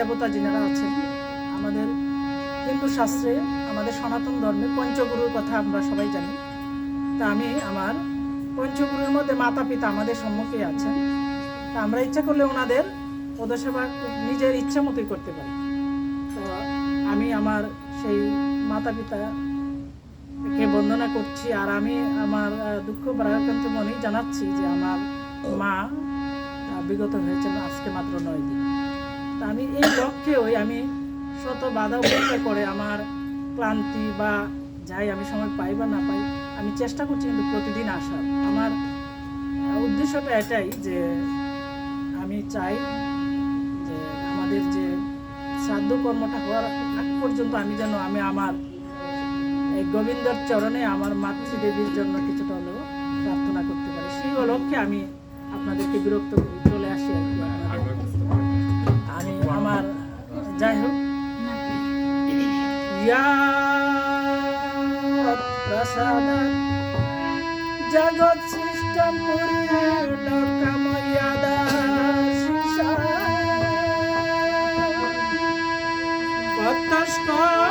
দেবতা যিনারা আছেন, আমাদের হিন্দু শাস্ত্রে, আমাদের সনাতন ধর্মে পঞ্চগুরুর কথা আমরা সবাই জানি। তা আমি আমার পঞ্চগুরুর মধ্যে মাতা পিতা আমাদের সম্মুখে আছেন। তা আমরা ইচ্ছা করলে ওনাদের পদসেবা নিজের ইচ্ছা মতোই করতে পারি। তো আমি আমার সেই মাতা পিতা কে বন্দনা করছি আর আমি আমার দুঃখ প্রাকান্ত মনেই জানাচ্ছি যে আমার মা বিগত হয়েছেন আজকে মাত্র নয় দিন। তা আমি এই লক্ষ্যেও আমি শত বাধা উপেক্ষা করে আমার ক্লান্তি বা যাই আমি সময় পাই বা না পাই আমি চেষ্টা করছি কিন্তু প্রতিদিন আসার। আমার উদ্দেশ্যটা এটাই যে আমি চাই যে আমাদের যে শ্রাদ্ধ কর্মটা হওয়ার আগ পর্যন্ত আমি যেন আমি আমার এই গোবিন্দর চরণে আমার মাতৃদেবীর জন্য কিছুটা হলেও প্রার্থনা করতে পারি। সেই লক্ষ্যে আমি আপনাদেরকে বিরক্ত করি, যাই হোক প্রসাদ জগৎ সৃষ্ট লোকমর্যাদা নম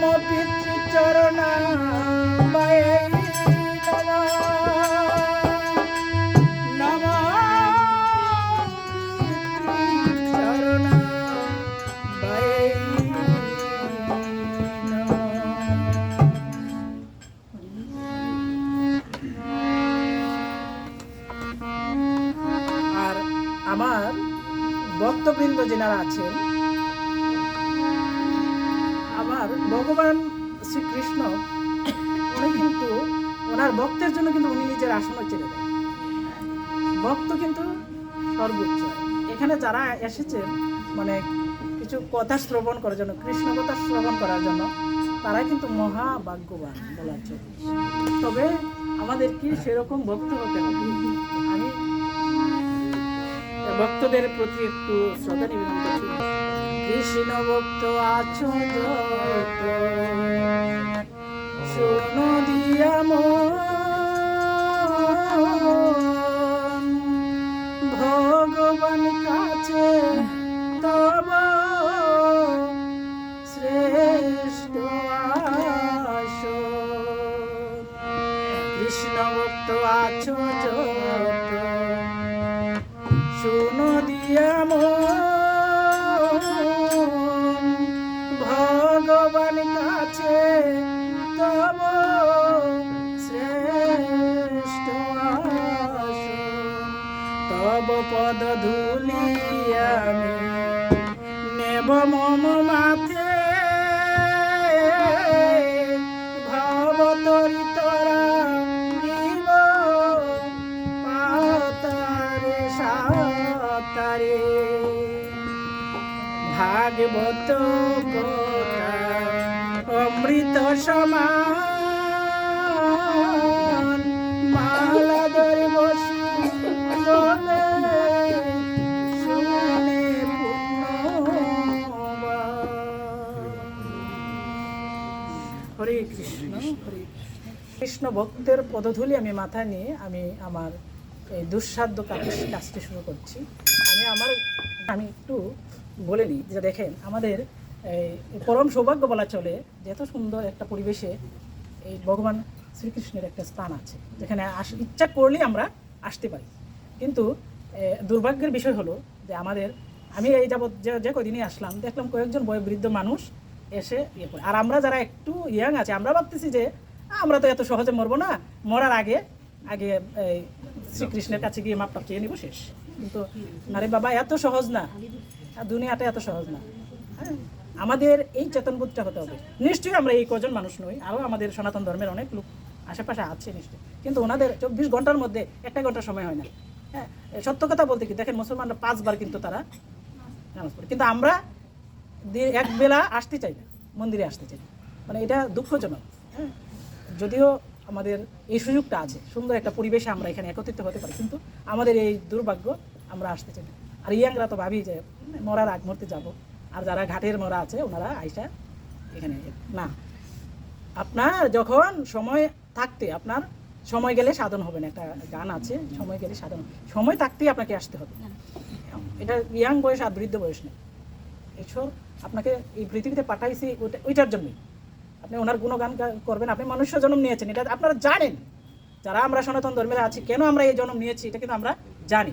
নম আর আমার ভক্তবৃন্দ যেনারা আছেন ভগবান শ্রীকৃষ্ণ, উনি কিন্তু ওনার ভক্তের জন্য কিন্তু উনি নিজের আসনও ছেড়ে দেন। ভক্ত কিন্তু সর্বোচ্চ। এখানে যারা এসেছে মানে কিছু কথা শ্রবণ করার জন্য, কৃষ্ণ কথা শ্রবণ করার জন্য, তারাই কিন্তু মহাভাগ্যবান বলার জন্য। তবে আমাদের কি সেরকম ভক্ত হতে হবে? আমি ভক্তদের প্রতি একটু শ্রদ্ধা নিবেদন করছি। কৃষ্ণ ভক্ত আছো যত। শোনো দিয়া ভগবান কাছে তব শ্রেষ্ঠ আসো। কৃষ্ণ ভক্ত আছো যত। শোনো অমৃত সমান, মালা ধরে বসি হরে কৃষ্ণ হরে কৃষ্ণ। ভক্তের পদধূলি আমি মাথায় নিয়ে আমি আমার এই দুঃসাধ্য কাজ কাজটি শুরু করছি আমি আমার আমি একটু বলে নিই যে দেখেন, আমাদের এই পরম সৌভাগ্য বলা চলে যে এত সুন্দর একটা পরিবেশে এই ভগবান শ্রীকৃষ্ণের একটা স্থান আছে যেখানে আস ইচ্ছা করলেই আমরা আসতে পারি। কিন্তু দুর্ভাগ্যের বিষয় হলো যে আমাদের আমি এই যাবৎ যে যে কদিনই আসলাম দেখলাম কয়েকজন বয়োবৃদ্ধ মানুষ এসে ইয়ে করে। আর আমরা যারা একটু ইয়াং আছে আমরা ভাবতেছি যে "আ, আমরা তো এত সহজে মরবো না মরার আগে আগে এই শ্রীকৃষ্ণের কাছে গিয়ে মাপটা চেয়ে নিব শেষ। কিন্তু না রে বাবা এত সহজ না। আর দুনিয়াটা এত সহজ না। হ্যাঁ? আমাদের এই চেতনবোধটা হতে হবে। নিশ্চয়ই আমরা এই কজন মানুষ নই, আরও আমাদের সনাতন ধর্মের অনেক লোক আশেপাশে আছে নিশ্চয়ই। কিন্তু ওনাদের চব্বিশ ঘণ্টার মধ্যে একটা ঘণ্টা সময় হয় না। হ্যাঁ সত্য কথা বলতে কি, দেখেন মুসলমানরা পাঁচবার কিন্তু তারা নামাজ পড়ে। কিন্তু আমরা এক বেলা আসতে চাই না, মন্দিরে আসতে চাই না। মানে এটা দুঃখজনক। হ্যাঁ যদিও আমাদের এই সুযোগটা আছে, সুন্দর একটা পরিবেশে আমরা এখানে একত্রিত হতে পারি, কিন্তু আমাদের এই দুর্ভাগ্য আমরা আসতে চাই না। আর ইয়াংরা তো ভাবি যে মরার আগ মুহূর্তে যাব। আর যারা ঘাটের মরা আছে ওনারা আইসা এখানে না আপনার যখন সময় থাকতে আপনার সময় গেলে সাধন হবে না। একটা গান আছে সময় গেলে সাধন। সময় থাকতেই আপনাকে আসতে হবে। এটা ইয়াং বয়স আর বৃদ্ধ বয়স নেই। এসব আপনাকে এই পৃথিবীতে পাঠাইছি ওইটা ওইটার জন্যই। আপনি ওনার গুণগান করবেন আপনি মনুষ্য জন্ম নিয়েছেন এটা আপনারা জানেন। যারা আমরা সনাতন ধর্মের আছি কেন আমরা এই জন্ম নিয়েছি এটা কিন্তু আমরা জানি।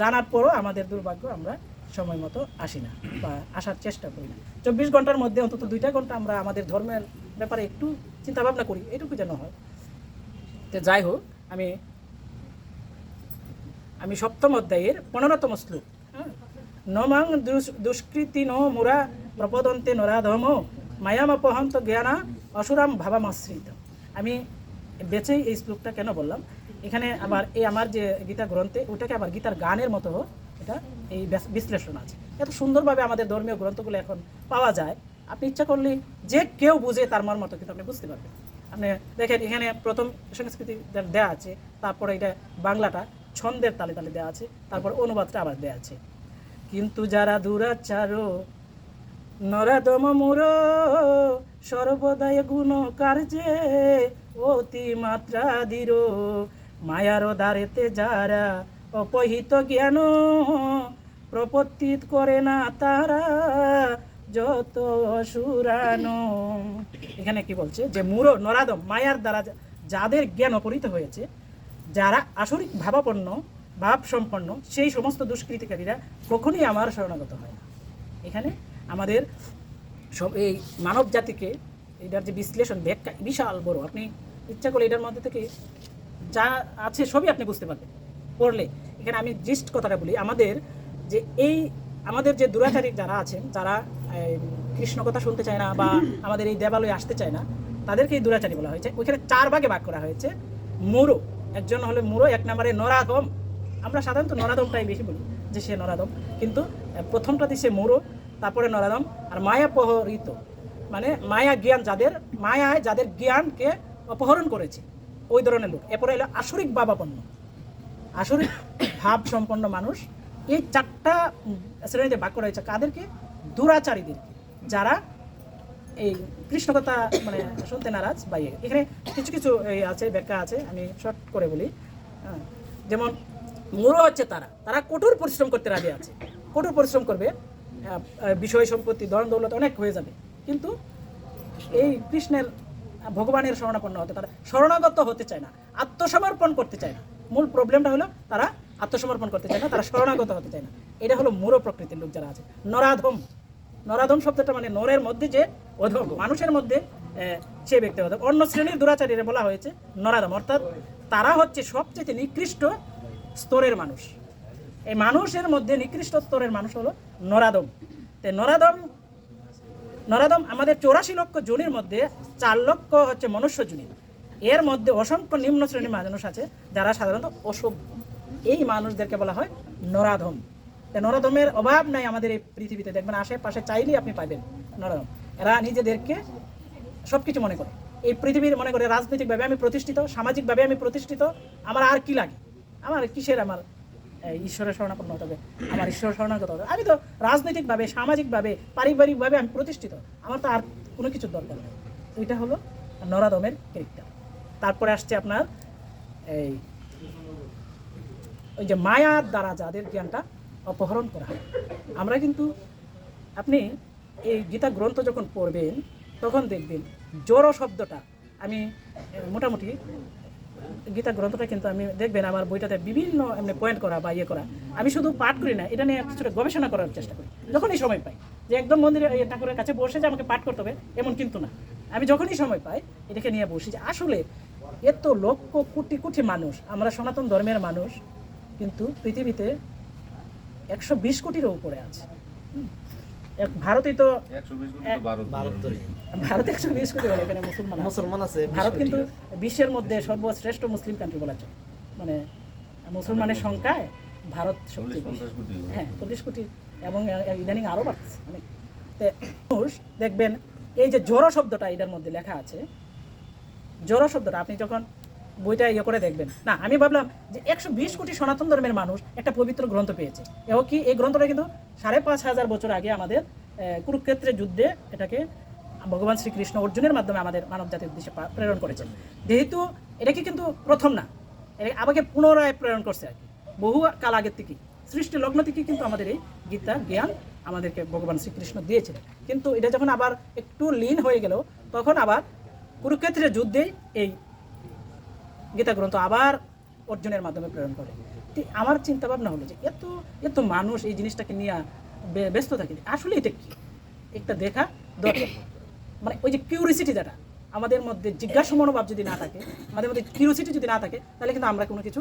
জানার পরও আমাদের দুর্ভাগ্য আমরা সময় মতো আসি না বা আসার চেষ্টা করি না। চব্বিশ ঘণ্টার মধ্যে অন্তত দুইটা ঘণ্টা আমরা আমাদের ধর্মের ব্যাপারে একটু চিন্তা ভাবনা করি, এটুকু যেন হয়। তো যাই হোক, আমি আমি সপ্তম অধ্যায়ের পনেরোতম শ্লোক। হ্যাঁ? নমাং দুষ- দুষ্কৃতি ন মুরা প্রপদন্তে নরাধম মায়ামপহন্ত জ্ঞানা অসুরাম ভাবামাশ্রিত। আমি বেঁচেই এই শ্লোকটা কেন বললাম? এখানে আবার এই আমার যে গীতা গ্রন্থে, ওটাকে আবার গীতার গানের মতো এটা এই বিশ্লেষণ আছে। এত সুন্দরভাবে আমাদের ধর্মীয় গ্রন্থগুলো এখন পাওয়া যায়। আপনি ইচ্ছা করলে যে কেউ বুঝে তার মর মতো কিন্তু আপনি বুঝতে পারবেন। আপনি দেখেন, এখানে প্রথম সংস্কৃতি দে- দেয়া আছে, তারপরে এটা বাংলাটা, ছন্দের তালে তালে দেওয়া আছে, তারপর অনুবাদটা আবার দেওয়া আছে। কিন্তু যারা দুরাচার নরাদম মুর সর্বদায় গুণ কার্যে অতি মাত্রা দৃঢ় মায়ার দ্বারেতে যারা অপহিত জ্ঞান প্রপত্তিত করে না তারা যত অসুরানো। এখানে কি বলছে? যে মুরো নরাদম মায়ার দ্বারা যাদের জ্ঞান অপহৃত হয়েছে, যারা আসরিক ভাবাপন্ন ভাব সম্পন্ন সেই সমস্ত দুষ্কৃতিকারীরা কখনই আমার শরণাগত হয় না। এখানে আমাদের সব এই মানব জাতিকে এটার যে বিশ্লেষণ, ব্যাখ্যা বিশাল বড়। আপনি ইচ্ছা করলে এটার মধ্যে থেকে যা আছে সবই আপনি বুঝতে পারবেন। পড়লে এখানে আমি জিস্ট কথাটা বলি। আমাদের যে এই, আমাদের যে দুরাচারী যারা আছেন, যারা কৃষ্ণ কথা শুনতে চায় না বা আমাদের এই দেবালয়ে আসতে চায় না, তাদেরকে এই দুরাচারী বলা হয়েছে। ওইখানে চার ভাগে ভাগ করা হয়েছে। মুরো, একজন হলে মুরো, এক নম্বরে নরাধম। আমরা সাধারণত নরাদমটাই বেশি বলি, যে সে নরাদম কিন্তু প্রথমটাতে সে মুরো, তারপরে নরাদম আর মায়া পহরিত মানে মায়া জ্ঞান যাদের, মায়ায় যাদের জ্ঞানকে অপহরণ করেছে, ওই ধরনের লোক। এরপরে এলো আসরিক বাবাপন্ন আসরিক ভাব সম্পন্ন মানুষ এই চারটা শ্রেণীতে করা হয়েছে কাদেরকে? দুরাচারীদেরকে যারা এই কৃষ্ণ কথা মানে শুনতে নারাজ বা ইয়ে। এখানে কিছু কিছু আছে ব্যাখ্যা আছে আমি শর্ট করে বলি। হ্যাঁ, যেমন মূঢ় হচ্ছে তারা। তারা কঠোর পরিশ্রম করতে রাজি আছে। কঠোর পরিশ্রম করবে আহ, বিষয় সম্পত্তি ধন দৌলত অনেক হয়ে যাবে। কিন্তু এই কৃষ্ণের ভগবানের শরণাপন্ন হতে তারা শরণাগত হতে চায় না আত্মসমর্পণ করতে চায় না। মূল প্রবলেমটা হলো তারা আত্মসমর্পণ করতে চায় না, তারা শরণাগত হতে চায় না। এটা হলো মূল প্রকৃতির লোক যারা আছে। নরাধম। নরাধম শব্দটা মানে নরের মধ্যে যে অধম, মানুষের মধ্যে সে ব্যক্তি অধম। অন্য শ্রেণির দুরাচারীরা বলা হয়েছে নরাধম। অর্থাৎ তারা হচ্ছে সবচেয়ে নিকৃষ্ট স্তরের মানুষ। এই মানুষের মধ্যে নিকৃষ্ট স্তরের মানুষ হলো নরাদম তো নরাদম নরাদম আমাদের চৌরাশি লক্ষ জনের মধ্যে চার লক্ষ হচ্ছে মনুষ্য জুনি। এর মধ্যে অসংখ্য নিম্ন শ্রেণির মানুষ আছে যারা সাধারণত অসভ্য। এই মানুষদেরকে বলা হয় নরাধম। নরাধমের অভাব নাই আমাদের এই পৃথিবীতে। দেখবেন আশেপাশে চাইলেই আপনি পাবেন নরাধম। এরা নিজেদেরকে সব কিছু মনে করে। এই পৃথিবীর মনে করে রাজনৈতিকভাবে আমি প্রতিষ্ঠিত, সামাজিকভাবে আমি প্রতিষ্ঠিত, আমার আর কি লাগে? আমার কিসের আমার ঈশ্বরের শরণাপন্ন হতে হবে? আমার ঈশ্বর হতে হবে? আমি তো রাজনৈতিকভাবে, সামাজিকভাবে, পারিবারিকভাবে আমি প্রতিষ্ঠিত। আমার তো আর কোনো কিছুর দরকার নেই। এটা হলো নরাদমের ক্যারেক্টার তারপরে আসছে আপনার এই ওই যে মায়ার দ্বারা যাদের জ্ঞানটা অপহরণ করা হয়। আমরা কিন্তু আপনি এই গীতা গ্রন্থ যখন পড়বেন, তখন দেখবেন জড়ো শব্দটা। আমি মোটামুটি গীতা গ্রন্থটা কিন্তু আমি দেখবেন আমার বইটাতে বিভিন্ন এমনি পয়েন্ট করা বা ইয়ে করা। আমি শুধু পাঠ করি না, এটা নিয়ে কিছুটা গবেষণা করার চেষ্টা করি। যখনই সময় পাই, যে একদম মন্দিরে ঠাকুরের কাছে বসে যে আমাকে পাঠ করতে হবে, এমন কিন্তু না। আমি যখনই সময় পাই, এটাকে নিয়ে বসি যে আসলে এত লক্ষ কোটি কোটি মানুষ, আমরা সনাতন ধর্মের মানুষ কিন্তু পৃথিবীতে একশো বিশ কোটিরও উপরে আছে। ভারতেই তো ভারত ভারত তো ভারতে একশো বিশ কোটি এখানে মুসলমান মুসলমান আছে ভারত কিন্তু বিশ্বের মধ্যে সর্বশ্রেষ্ঠ মুসলিম কান্ট্রি বলা চলে। মানে মুসলমানের সংখ্যায় ভারত হ্যাঁ চল্লিশ কোটি এবং ইদানিং আরও বাড়ছে। অনেক মানুষ দেখবেন এই যে জড় শব্দটা এটার মধ্যে লেখা আছে জড় শব্দটা আপনি যখন বইটা ইয়ে করে দেখবেন। না, আমি ভাবলাম যে একশো বিশ কোটি সনাতন ধর্মের মানুষ একটা পবিত্র গ্রন্থ পেয়েছে। এবং কি এই গ্রন্থটা কিন্তু সাড়ে পাঁচ হাজার বছর আগে আমাদের কুরুক্ষেত্রের যুদ্ধে এটাকে ভগবান শ্রীকৃষ্ণ অর্জুনের মাধ্যমে আমাদের মানব জাতির উদ্দেশ্যে প্রেরণ করেছেন। যেহেতু এটা কি কিন্তু প্রথম না আমাকে পুনরায় প্রেরণ করছে আর কি। বহু কাল আগের থেকে, সৃষ্টি লগ্ন থেকে কিন্তু আমাদের এই গীতার জ্ঞান আমাদেরকে ভগবান শ্রীকৃষ্ণ দিয়েছিলেন কিন্তু এটা যখন আবার একটু লীন হয়ে গেল, তখন আবার কুরুক্ষেত্রের যুদ্ধেই এই গীতা গ্রন্থ আবার অর্জুনের মাধ্যমে প্রেরণ করে। আমার চিন্তা ভাবনা হলো যে এত এত মানুষ এই জিনিসটাকে নিয়ে ব্যস্ত থাকে। আসলে এটা কি? একটা দেখা দরকার। মানে ওই যে কিউরিসিটি যেটা আমাদের মধ্যে জিজ্ঞাসা মনোভাব যদি না থাকে আমাদের মধ্যে কিউরিসিটি যদি না থাকে তাহলে কিন্তু আমরা কোনো কিছু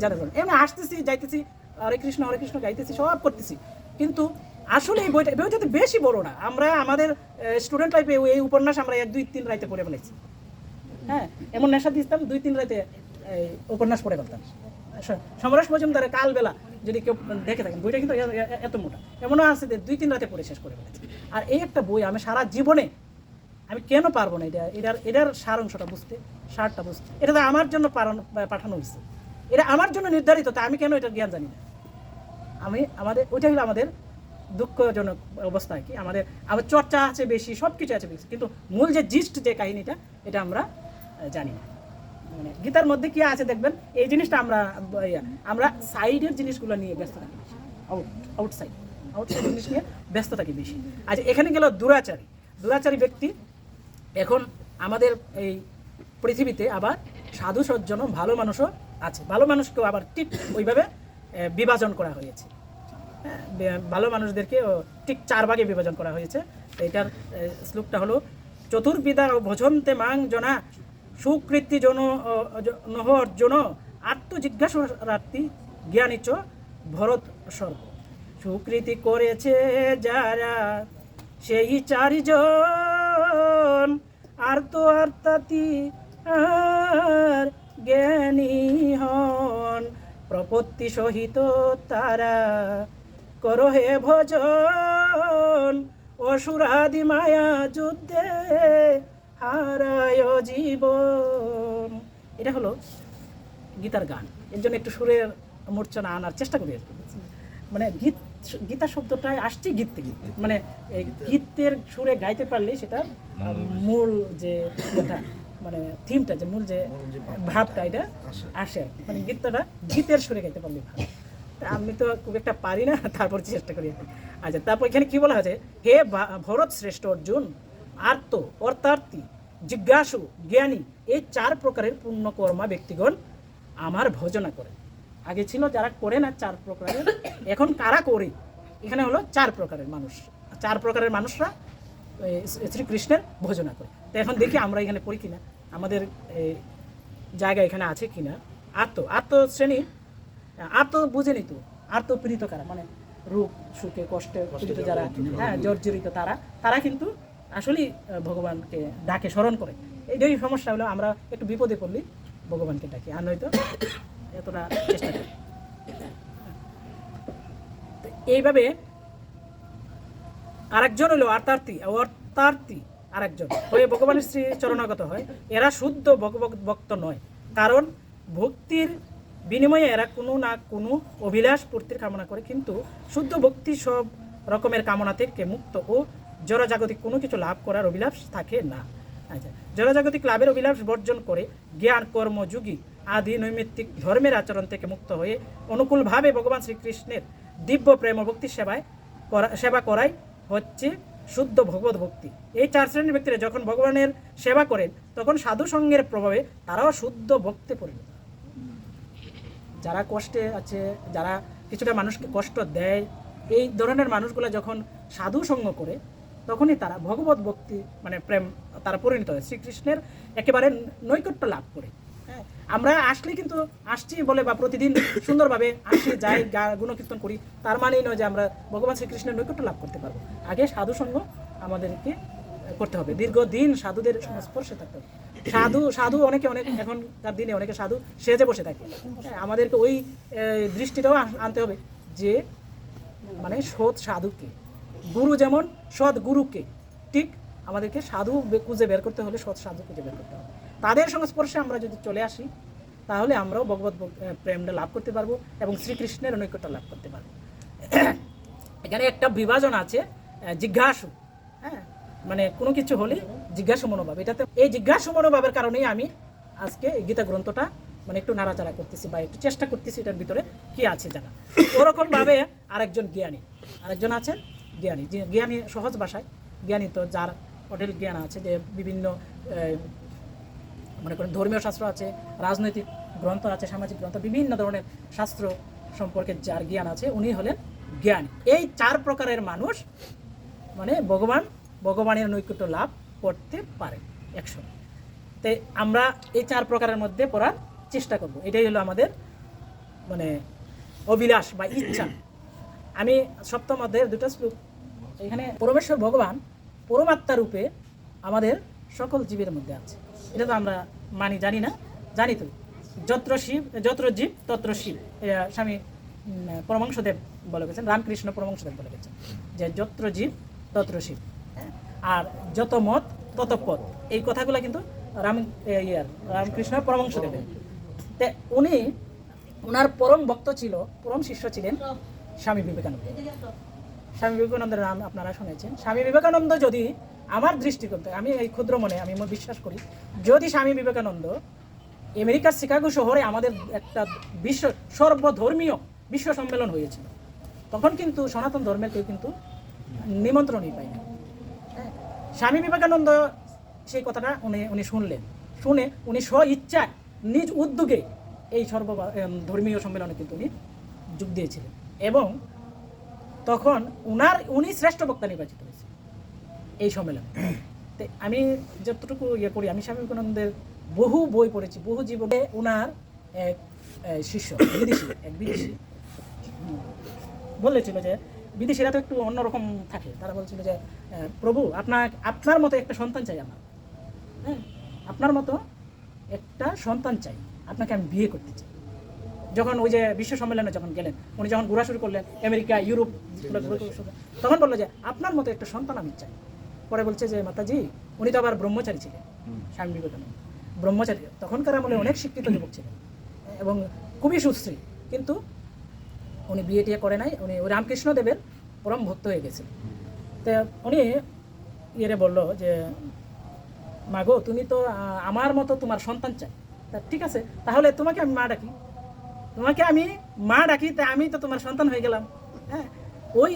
জানতে পারব এমনি আসতেছি যাইতেছি হরে কৃষ্ণ হরে কৃষ্ণ গাইতেছি সব করতেছি। কিন্তু আসলে এই বইটা বইটা তো বেশি বড় না। আমরা আমাদের স্টুডেন্ট লাইফে এই উপন্যাস আমরা এক দুই তিন রাইতে পড়ে ফেলেছি। হ্যাঁ এমন নেশা দিতাম দুই তিন রাতে এই, উপন্যাস পড়ে ফেলতাম। সমরেশ মজুমদারের কালবেলা, যদি কেউ দেখে থাকেন, বইটা কিন্তু এত মোটা। এমনও আছে যে দুই তিন রাতে পড়ে শেষ করে ফেলেছি। আর এই একটা বই আমি সারা জীবনে আমি কেন পারব না? এটা, এটার এটার সার অংশটা বুঝতে, সারটা বুঝতে। এটা তো আমার জন্য পাঠানো হয়েছে। এটা আমার জন্য নির্ধারিত, তা আমি কেন এটার জ্ঞান জানি না? আমি, আমাদের, ওইটা হলো আমাদের দুঃখজনক অবস্থা আর কি। আমাদের, আবার চর্চা আছে বেশি সব কিছু আছে বেশি। কিন্তু মূল যে জিস্ট যে কাহিনীটা, এটা আমরা জানি না। মানে গীতার মধ্যে কি আছে দেখবেন? এই জিনিসটা আমরা ইয়া, আমরা সাইডের জিনিসগুলো নিয়ে ব্যস্ত থাকি আউট আউটসাইড আউটসাইড জিনিস নিয়ে ব্যস্ত থাকি বেশি। আচ্ছা এখানে গেল দুরাচারী। দুরাচারী ব্যক্তি এখন আমাদের এই পৃথিবীতে আবার সাধু সজ্জন ভালো মানুষও আছে। ভালো মানুষকেও আবার ঠিক ওইভাবে বিভাজন করা হয়েছে। হ্যাঁ, ভালো মানুষদেরকে ঠিক চার ভাগে বিভাজন করা হয়েছে। এটার শ্লোকটা হলো চতুর্বিদা ভজন্তে মাং জনা সুকৃতি জন নহ অর্জুন আত্মজিজ্ঞাসার্থী জ্ঞানীচ ভরত স্বর্গ সুকৃতি করেছে যারা, সেই চারিজন আর তো আর তাতি আর জ্ঞানী হন। প্রপত্তি সহিত তারা করো হে ভজন, অসুরাদি মায়া যুদ্ধে হারায় জীবন। এটা হলো গীতার গান। এর জন্য একটু সুরের মূর্ছনা আনার চেষ্টা করি মানে গীত গীতা শব্দটাই আসছে গীত থেকে মানে এই গীতের সুরে গাইতে পারলে সেটা মূল যে ইয়েটা, মানে থিমটা যে মূল যে ভাবটা এটা আসে। আর মানে গীতটা গীতের সুরে গাইতে পারলে ভালো। তা আমি তো খুব একটা পারি না তারপর চেষ্টা করি আচ্ছা তারপর এখানে কি বলা হয়েছে? হে ভরত শ্রেষ্ঠ অর্জুন আর্ত অর্থার্থী জিজ্ঞাসু জ্ঞানী এই চার প্রকারের পুণ্যকর্মা ব্যক্তিগণ আমার ভজনা করে আগে ছিল যারা করে না চার প্রকারের এখন কারা করে? এখানে হলো চার প্রকারের মানুষ। চার প্রকারের মানুষরা শ্রীকৃষ্ণের ভজনা করে। তো এখন দেখি আমরা এখানে পড়ি কিনা আমাদের জায়গা এখানে আছে কিনা। আত্ম আত্ম শ্রেণি আত্ম বুঝে নিত আত্ম পীড়িত কারা? মানে রূপ সুখে কষ্টে যারা হ্যাঁ জর্জরিত তারা তারা কিন্তু আসলেই ভগবানকে ডাকে, স্মরণ করে। এইটাই সমস্যা হলো, আমরা একটু বিপদে পড়লি ভগবানকে ডাকি। আর নয়তো এতটা চেষ্টা করি। এইভাবে আরেকজন হলো অর্থার্থী অর্থার্থী আরেকজন। হয়ে ভগবানের শ্রী চরণাগত হয়। এরা শুদ্ধ ভক্ত নয়। কারণ ভক্তির বিনিময়ে এরা কোনো না কোনো অভিলাষ, পূর্তির কামনা করে। কিন্তু শুদ্ধ ভক্তি সব রকমের কামনা থেকে মুক্ত ও জড়জাগতিক কোনো কিছু লাভ করার অভিলাষ থাকে না। আচ্ছা জড়জাগতিক লাভের অভিলাষ বর্জন করে জ্ঞান, কর্ম, যুগী আদি নৈমিত্তিক ধর্মের আচরণ থেকে মুক্ত হয়ে অনুকূলভাবে ভগবান শ্রীকৃষ্ণের দিব্য প্রেম ভক্তি সেবায় করা সেবা করাই হচ্ছে শুদ্ধ ভগবত ভক্তি। এই চার শ্রেণির ব্যক্তিরা যখন ভগবানের সেবা করেন, তখন সাধু সঙ্গের প্রভাবে তারাও শুদ্ধ ভক্তে পরিণত যারা কষ্টে আছে, যারা কিছুটা মানুষকে কষ্ট দেয়, এই ধরনের মানুষগুলো যখন সাধু সঙ্গ করে তখনই তারা ভগবত ভক্তি মানে প্রেম তারা পরিণত হয় শ্রীকৃষ্ণের একেবারে নৈকট্য লাভ করে। হ্যাঁ আমরা আসলে কিন্তু আসছি বলে বা প্রতিদিন সুন্দরভাবে আসি যাই গুণকীর্তন করি তার মানেই নয় যে আমরা ভগবান শ্রীকৃষ্ণের নৈকট্য লাভ করতে পারব। আগে সাধু সঙ্গ আমাদেরকে করতে হবে। দীর্ঘদিন সাধুদের সংস্পর্শে থাকতে হবে। সাধু সাধু অনেকে অনেক এখনকার দিনে অনেকে সাধু সেজে বসে থাকে। হ্যাঁ, আমাদেরকে ওই দৃষ্টিটাও আনতে হবে যে মানে সৎ সাধুকে গুরু যেমন সৎ গুরুকে ঠিক আমাদেরকে সাধু খুঁজে বের করতে হলে সৎ সাধু খুঁজে বের করতে হবে। তাদের সংস্পর্শে আমরা যদি চলে আসি, তাহলে আমরাও ভগবত প্রেমটা লাভ করতে পারব এবং শ্রীকৃষ্ণের নৈকট্য লাভ করতে পারব। এখানে একটা বিভাজন আছে জিজ্ঞাসু। হ্যাঁ মানে কোনো কিছু হলে জিজ্ঞাসু মনোভাব। এটাতে এই জিজ্ঞাসু মনোভাবের কারণেই আমি আজকে গীতা গ্রন্থটা মানে একটু নাড়াচাড়া করতেছি বা একটু চেষ্টা করতেছি এটার ভিতরে কি আছে জানা। ওরকম ভাবে আরেকজন জ্ঞানী, আরেকজন আছেন? জ্ঞানী। যে জ্ঞানী সহজ ভাষায়। জ্ঞানী তো যার অটেল জ্ঞান আছে যে বিভিন্ন মনে করেন ধর্মীয় শাস্ত্র আছে, রাজনৈতিক গ্রন্থ আছে, সামাজিক গ্রন্থ, বিভিন্ন ধরনের শাস্ত্র সম্পর্কে যার জ্ঞান আছে উনি হলেন জ্ঞানী। এই চার প্রকারের মানুষ মানে ভগবান, ভগবানের নৈকট্য লাভ করতে পারে একসঙ্গে তাই আমরা এই চার প্রকারের মধ্যে পড়ার চেষ্টা করব। এটাই হলো আমাদের মানে অভিলাষ বা ইচ্ছা। আমি সপ্তম অধ্যায়ের দুটো শ্লোক। এখানে পরমেশ্বর ভগবান পরমাত্মা রূপে আমাদের সকল জীবের মধ্যে আছে। এটা তো আমরা মানি, জানি না। জানি তো। যত্র শিব, যত্র জীব, তত্র শিব। স্বামী পরমাংশদেব বলে গেছেন, রামকৃষ্ণ পরমাংশদেব বলে গেছেন যে যত্র জীব, তত্র শিব? আর যত মত, তত পথ এই কথাগুলো কিন্তু রাম ইয়ার রামকৃষ্ণ পরমাংশদেবের তে উনি ওনার পরম ভক্ত ছিল, পরম শিষ্য ছিলেন। স্বামী বিবেকানন্দ। স্বামী বিবেকানন্দের নাম আপনারা শুনেছেন। স্বামী বিবেকানন্দ যদি আমার দৃষ্টিকোণ থেকে, আমি এই ক্ষুদ্র মনে, আমি বিশ্বাস করি, যদি স্বামী বিবেকানন্দ আমেরিকার শিকাগো শহরে আমাদের একটা বিশ্ব, সর্বধর্মীয় বিশ্ব সম্মেলন হয়েছিল, তখন কিন্তু সনাতন ধর্মের কেউ কিন্তু নিমন্ত্রণই পায় না। স্বামী বিবেকানন্দ সেই কথাটা উনি উনি শুনলেন। শুনে উনি স্ব ইচ্ছায় নিজ উদ্যোগে এই সর্ব ধর্মীয় সম্মেলনে কিন্তু উনি যোগ দিয়েছিলেন। এবং তখন উনার, উনি শ্রেষ্ঠ বক্তা নির্বাচিত হয়েছে এই সম্মেলনে। তো আমি যতটুকু ইয়ে করি, আমি স্বামী বিবেকানন্দের বহু বই পড়েছি, বহু জীবনে উনার এক শিষ্য, বিদেশি, এক বিদেশি। বলেছিল যে, বিদেশিরা তো একটু অন্যরকম থাকে। তারা বলছিল যে প্রভু, আপনার আপনার মতো একটা সন্তান চাই আমার। হ্যাঁ আপনার মতো একটা সন্তান চাই। আপনাকে আমি বিয়ে করতে চাই। যখন ওই যে বিশ্ব সম্মেলনে যখন গেলেন, উনি যখন ঘোরা শুরু করলেন, আমেরিকা, ইউরোপ তখন বলল যে, আপনার মতো একটা সন্তান আমি চাই। পরে বলছে যে, মাতাজি, উনি তো আবার ব্রহ্মচারী ছিলেন, স্বামী বিবেকানন্দ। ব্রহ্মচারী, তখনকার আমলে অনেক শিক্ষিত যুবক ছিলেন এবং খুবই সুশ্রী। কিন্তু উনি বিয়ে টিয়ে করে নাই, উনি রামকৃষ্ণ দেবের পরম ভক্ত হয়ে গেছেন। তো উনি ইয়েরে বলল যে, মাগো, তুমি তো আমার মতো তোমার সন্তান চাই। তা ঠিক আছে, তাহলে তোমাকে আমি মা ডাকি। তোমাকে আমি মা ডাকি তা আমি তো তোমার সন্তান হয়ে গেলাম। হ্যাঁ? ওই,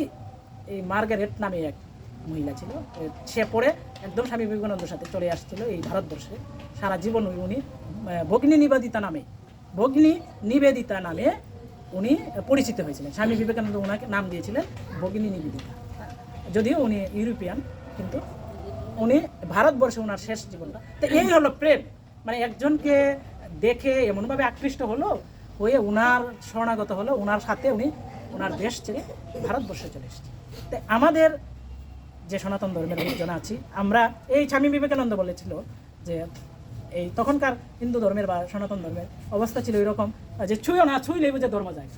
এই মার্গারেট নামে এক মহিলা ছিল সে পরে একদম স্বামী বিবেকানন্দের সাথে চলে আসছিল এই ভারতবর্ষে। সারা জীবন উনি ভগিনী নিবেদিতা নামে। ভগিনী নিবেদিতা নামে উনি পরিচিত হয়েছিলেন। স্বামী বিবেকানন্দ ওনাকে নাম দিয়েছিলেন ভগিনী নিবেদিতা। যদিও উনি ইউরোপিয়ান, কিন্তু উনি ভারতবর্ষে ওনার শেষ জীবনটা। তো এই হলো প্রেম। মানে একজনকে দেখে এমনভাবে আকৃষ্ট হলো হয়ে উনার শরণাগত হলো ওনার সাথে উনি ওনার দেশ ছেড়ে ভারতবর্ষে চলে এসেছে তো আমাদের যে সনাতন ধর্মের লোকজন আছি, আমরা এই স্বামী বিবেকানন্দ বলেছিল যে এই তখনকার হিন্দু ধর্মের বা সনাতন ধর্মের অবস্থা ছিল এরকম যে ছুঁয়ো না, ছুঁইলেই বুঝে ধর্ম যায়।